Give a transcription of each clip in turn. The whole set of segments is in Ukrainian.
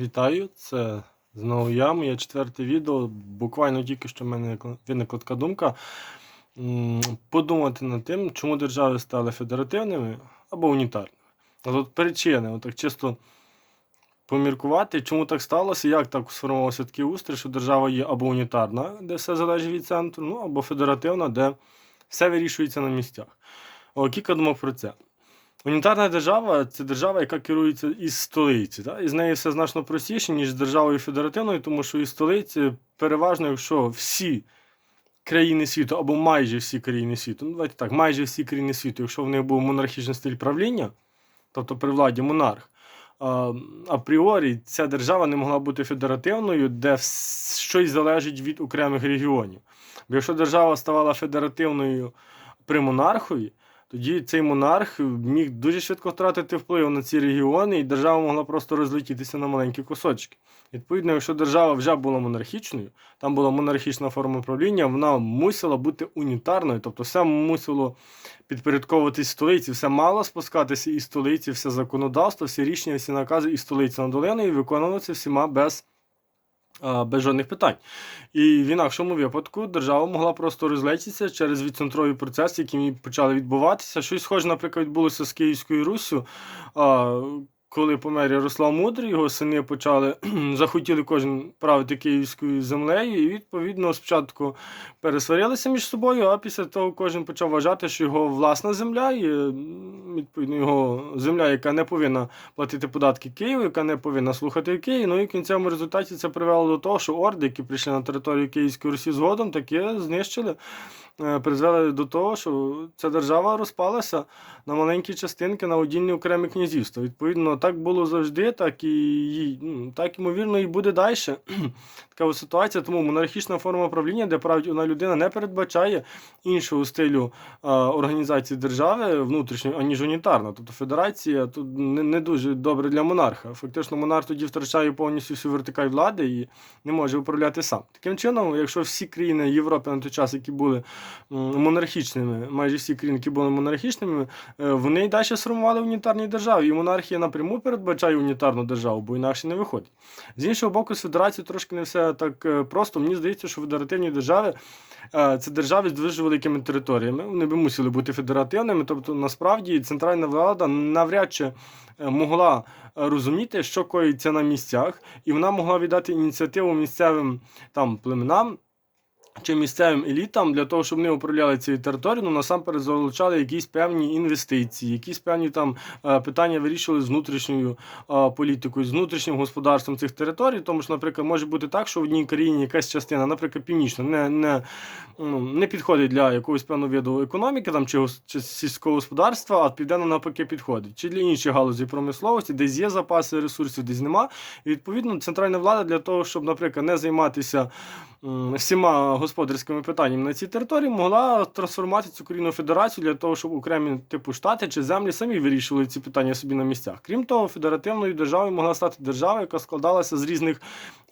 Вітаю, це знову я, моє четверте відео. Буквально тільки що в мене виникла така думка подумати над тим, чому держави стали федеративними або унітарними. А тут причини, отак чисто поміркувати, чому так сталося, як так сформувався такий устрій, що держава є або унітарна, де все залежить від центру, ну або федеративна, де все вирішується на місцях. О, кілька думок про це. Унітарна держава це держава, яка керується із столиці. Так? І з нею все значно простіше, ніж з державою федеративною, тому що із столиці переважно, якщо всі країни світу, або майже всі країни світу, ну давайте так, майже всі країни світу, якщо в них був монархічний стиль правління, тобто при владі монарх, апріорі ця держава не могла бути федеративною, де щось залежить від окремих регіонів. Бо якщо держава ставала федеративною при монархові, тоді цей монарх міг дуже швидко втратити вплив на ці регіони, і держава могла просто розлетітися на маленькі кусочки. Відповідно, якщо держава вже була монархічною, там була монархічна форма правління, вона мусила бути унітарною, тобто все мусило підпорядковуватись столиці, все мало спускатися із столиці, все законодавство, всі рішення, всі накази із столиці на долину і виконуватися всіма без. Без жодних питань. І в інакшому випадку держава могла просто розлетітися через відцентрові процеси, які почали відбуватися. Щось схоже, наприклад, відбулося з Київською Руссю. Коли помер Ярослав Мудрий, його сини почали захотіли кожен правити київською землею, і відповідно спочатку пересварилися між собою, а після того кожен почав вважати, що його власна земля, і відповідно його земля, яка не повинна платити податки Києву, яка не повинна слухати Київ. Ну і в кінцевому результаті це привело до того, що орди, які прийшли на територію Київської Русі згодом, таки знищили. е, Призвели до того, що ця держава розпалася на маленькі частинки на одільні окремі князівства. Відповідно, так було завжди, так і ну, так ймовірно і буде далі. Така ось ситуація. Тому монархічна форма правління, де править одна людина, не передбачає іншого стилю організації держави внутрішньої, аніж унітарна. Тобто федерація тут не, не дуже добре для монарха. Фактично, монарх тоді втрачає повністю всю вертикаль влади і не може управляти сам. Таким чином, якщо всі країни Європи на той час, які були монархічними, майже всі країни, які були монархічними, е, вони й далі сформували унітарні держави. І монархія напряму передбачає унітарну державу, бо інакше не виходить. З іншого боку, з федерацією трошки не все так е, просто. Мені здається, що федеративні держави е, це держави з дуже великими територіями. Вони би мусили бути федеративними. Тобто, насправді, центральна влада навряд чи е, могла розуміти, що коїться на місцях, і вона могла віддати ініціативу місцевим там племенам. Чи місцевим елітам для того, щоб вони управляли цією територією, ну насамперед залучали якісь певні інвестиції, якісь певні там е, питання вирішували з внутрішньою е, політикою, з внутрішнім господарством цих територій. Тому що, наприклад, може бути так, що в одній країні якась частина, наприклад, північна, не, не, ну, не підходить для якогось певного виду економіки там, чи, чи сільського господарства, а південно навпаки підходить. Чи для інших галузей промисловості, десь є запаси ресурсів, десь нема. І відповідно центральна влада для того, щоб, наприклад, не займатися всіма господарськими питаннями на цій території, могла трансформувати цю корінну федерацію для того, щоб окремі типу штати чи землі самі вирішували ці питання собі на місцях. Крім того, федеративною державою могла стати держава, яка складалася з різних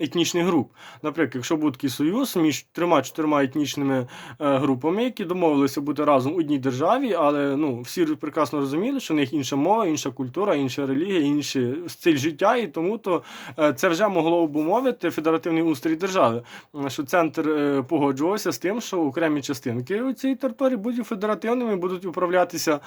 етнічних груп. Наприклад, якщо був такий союз між трьома-чотирма етнічними е, групами, які домовилися бути разом у одній державі, але ну всі прекрасно розуміли, що в них інша мова, інша культура, інша релігія, інший стиль життя, і тому то е, це вже могло обумовити федеративний устрій держави, що центр е, погоджувався з тим, що окремі частинки у цій території будуть федеративними, будуть управлятися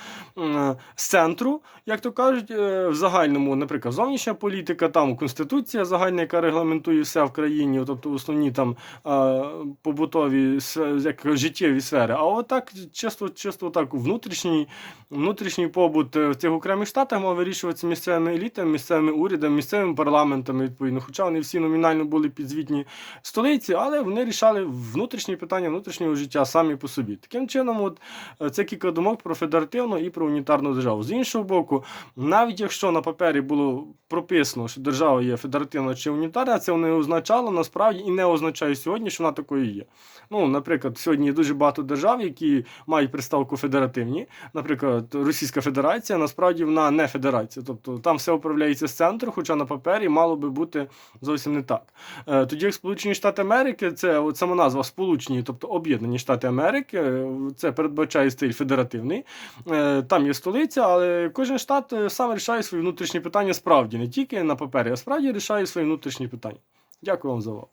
з центру, як то кажуть, е, в загальному, наприклад, зовнішня політика, там конституція загальна, яка регламентує все в країні, тобто основні там е, побутові як життєві сфери. А отак, чисто, чисто так, внутрішній, внутрішній побут е, в цих окремих штатах мав вирішуватися місцевими елітами, місцевими урядами, місцевими парламентами, відповідно. Хоча вони всі номінально були підзвітні столиці, але вони рішали внутрішні питання внутрішнього життя самі по собі. Таким чином, от е, це кілька думок про федеративну і про унітарну державу. З іншого боку, навіть якщо на папері було прописано, що держава є федеративна чи унітарна, це не означало насправді і не означає сьогодні, що вона такою є. Ну, наприклад, сьогодні є дуже багато держав, які мають приставку федеративні. Наприклад, Російська Федерація, насправді вона не федерація. Тобто там все управляється з центру, хоча на папері мало би бути зовсім не так. Е, Тоді як Сполучені Штати Америки, це от сама назва Сполучені, тобто Об'єднані Штати Америки. Е, Це передбачає стиль федеративний. Е, Там є столиця, але кожен штат е, сам рішає свої внутрішні питання справді, не тільки на папері, а справді рішає свої внутрішні питання. Дякую вам за увагу.